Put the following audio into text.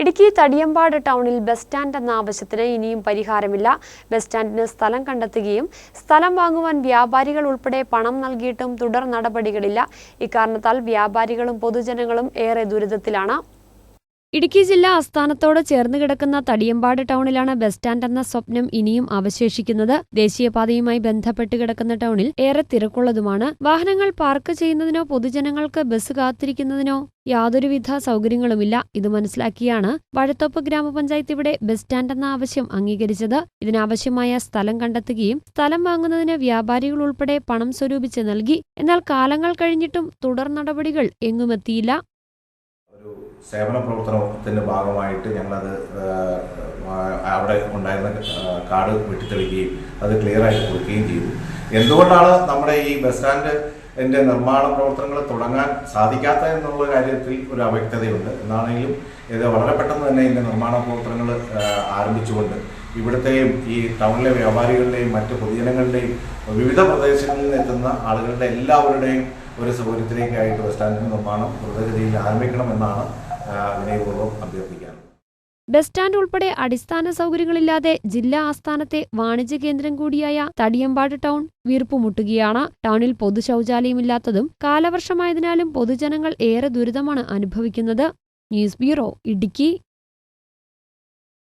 ഇടുക്കി തടിയമ്പാട് ടൗണിൽ bus stand എന്ന ആവശ്യത്തിന് ഇനിയും പരിഹാരമില്ല. ബസ് സ്റ്റാൻഡിന് സ്ഥലം കണ്ടെത്തുകയും സ്ഥലം വാങ്ങുവാൻ വ്യാപാരികൾ ഉൾപ്പെടെ പണം നൽകിയിട്ടും തുടർ നടപടികളില്ല. ഇക്കാരണത്താൽ വ്യാപാരികളും പൊതുജനങ്ങളും ഏറെ ദുരിതത്തിലാണ്. ഇടുക്കി ജില്ലാ ആസ്ഥാനത്തോട് ചേർന്ന് കിടക്കുന്ന തടിയമ്പാട് ടൗണിലാണ് ബസ് സ്റ്റാൻഡ് എന്ന സ്വപ്നം ഇനിയും അവശേഷിക്കുന്നത്. ദേശീയപാതയുമായി ബന്ധപ്പെട്ട് കിടക്കുന്ന ടൗണിൽ ഏറെ തിരക്കുള്ളതുമാണ്. വാഹനങ്ങൾ പാർക്ക് ചെയ്യുന്നതിനോ പൊതുജനങ്ങൾക്ക് ബസ് കാത്തിരിക്കുന്നതിനോ യാതൊരുവിധ സൗകര്യങ്ങളുമില്ല. ഇത് മനസ്സിലാക്കിയാണ് വഴത്തോപ്പ് ഗ്രാമപഞ്ചായത്ത് ഇവിടെ ബസ് സ്റ്റാൻഡ് എന്ന ആവശ്യം അംഗീകരിച്ചത്. ഇതിനാവശ്യമായ സ്ഥലം കണ്ടെത്തുകയും സ്ഥലം വാങ്ങുന്നതിന് വ്യാപാരികൾ ഉൾപ്പെടെ പണം സ്വരൂപിച്ച് നൽകി. എന്നാൽ കാലങ്ങൾ കഴിഞ്ഞിട്ടും തുടർ നടപടികൾ എങ്ങുമെത്തിയില്ല. സേവന പ്രവർത്തനത്തിന്റെ ഭാഗമായിട്ട് ഞങ്ങളത് അവിടെ ഉണ്ടായിരുന്ന കാട് വെട്ടിത്തെളിക്കുകയും അത് ക്ലിയർ ആയിട്ട് കൊടുക്കുകയും ചെയ്തു. എന്തുകൊണ്ടാണ് നമ്മുടെ ഈ ബസ് സ്റ്റാൻഡ് എന്റെ നിർമ്മാണ പ്രവർത്തനങ്ങൾ തുടങ്ങാൻ സാധിക്കാത്ത എന്നുള്ള കാര്യത്തിൽ ഒരു അവ്യക്തതയുണ്ട്. എന്നാണെങ്കിലും ഇത് വളരെ പെട്ടെന്ന് തന്നെ എന്റെ നിർമ്മാണ പ്രവർത്തനങ്ങൾ ആരംഭിച്ചുകൊണ്ട് ഇവിടുത്തെയും ഈ ടൗണിലെ വ്യാപാരികളുടെയും മറ്റ് പൊതുജനങ്ങളുടെയും വിവിധ പ്രദേശങ്ങളിൽ നിന്ന് എത്തുന്ന ആളുകളുടെ എല്ലാവരുടെയും ഒരു സൗകര്യത്തിലേക്കായിട്ട് ബസ് സ്റ്റാൻഡിന്റെ നിർമ്മാണം ദ്രുതഗതിയിൽ ആരംഭിക്കണമെന്നാണ് വിനയപൂർവം അഭ്യർത്ഥിക്കുകയാണ് ബസ് സ്റ്റാൻഡ് ഉൾപ്പെടെ അടിസ്ഥാന സൗകര്യങ്ങളില്ലാതെ ജില്ലാ ആസ്ഥാനത്തെ വാണിജ്യ കേന്ദ്രം കൂടിയായ തടിയമ്പാട് ടൗൺ വീർപ്പുമുട്ടുകയാണ് ടൗണിൽ പൊതു ശൗചാലയമില്ലാത്തതും കാലവർഷമായതിനാലും പൊതുജനങ്ങൾ ഏറെ ദുരിതമാണ് അനുഭവിക്കുന്നത്. News bureau Idukki.